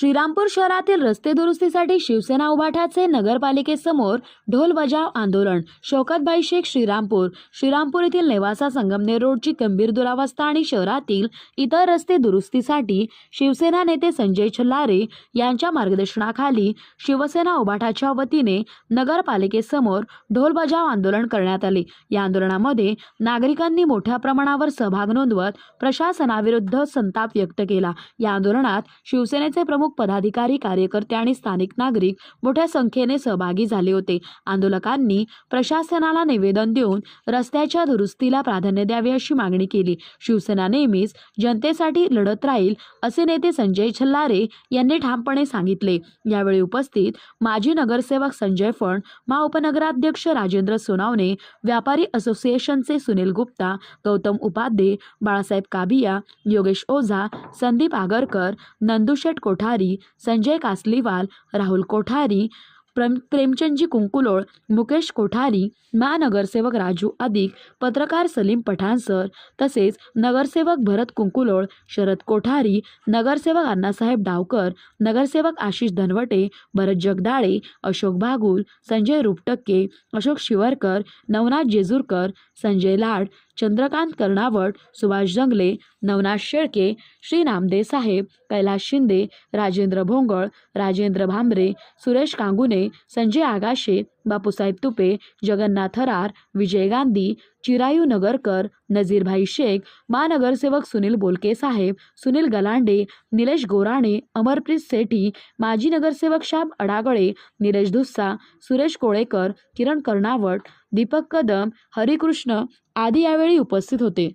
श्रीरामपूर शहरातील रस्ते दुरुस्तीसाठी शिवसेना उभाठाचे नगरपालिकेसमोर ढोल बजाव आंदोलन. शौकतबाई शेख श्रीरामपूर. श्रीरामपूर येथील नेवासा संगमनेर रोडची गंभीर दुरावस्था आणि शहरातील इतर रस्ते दुरुस्तीसाठी शिवसेना नेते संजय छल्लारे यांच्या मार्गदर्शनाखाली शिवसेना उभाठाच्या वतीने नगरपालिकेसमोर ढोल बजाव आंदोलन करण्यात आले. या आंदोलनामध्ये नागरिकांनी मोठ्या प्रमाणावर सहभाग नोंदवत प्रशासनाविरुद्ध संताप व्यक्त केला. या आंदोलनात शिवसेनेचे प्रमुख पदाधिकारी कार्यकर्ते आणि स्थानिक नागरिक मोठ्या संख्येने सहभागी झाले होते. आंदोलकांनी प्रशासनाला निवेदन देऊन रस्त्याच्या दुरुस्तीला प्राधान्य द्यावे अशी मागणी केली. शिवसेना नेहमीच जनतेसाठी लढत राहील असे नेते संजय छल्लारे यांनी ठामपणे सांगितले. यावेळी उपस्थित माजी नगरसेवक संजय फण महाउपनगराध्यक्ष राजेंद्र सोनावणे व्यापारी असोसिएशनचे सुनील गुप्ता गौतम उपाध्ये बाळासाहेब काबिया योगेश ओझा संदीप आगरकर नंदुशेठ कोठारी संजय कासलीवाल राहुल कोठारी प्रम प्रेमचंदजी कुंकुलोळ मुकेश कोठारी महानगरसेवक राजू अधिक पत्रकार सलीम पठाण सर तसेच नगरसेवक भरत कुंकुलोळ शरद कोठारी नगरसेवक अण्णासाहेब डावकर नगरसेवक आशिष धनवटे भरत जगदाळे अशोक बागुल संजय रुपटक्के अशोक शिवरकर नवनाथ जेजूरकर संजय लाड चंद्रकांत कर्णावट सुभाष जंगले नवनाथ शेळके श्री नामदे साहेब कैलास शिंदे राजेंद्र भोंगळ राजेंद्र भांबरे सुरेश कांगुने संजय आगाशे बापूसाहेब तुपे जगन्नाथ थरार विजय गांधी चिरायू नगरकर नजीरभाई शेख महानगरसेवक सुनील बोलके साहेब सुनील गलांडे निलेश गोराणे अमरप्रीत सेठी माजी नगरसेवक शाब अडागळे निलेश धुस्सा सुरेश कोळेकर किरण कर्णावट दीपक कदम हरिकृष्ण आदी यावेळी उपस्थित होते.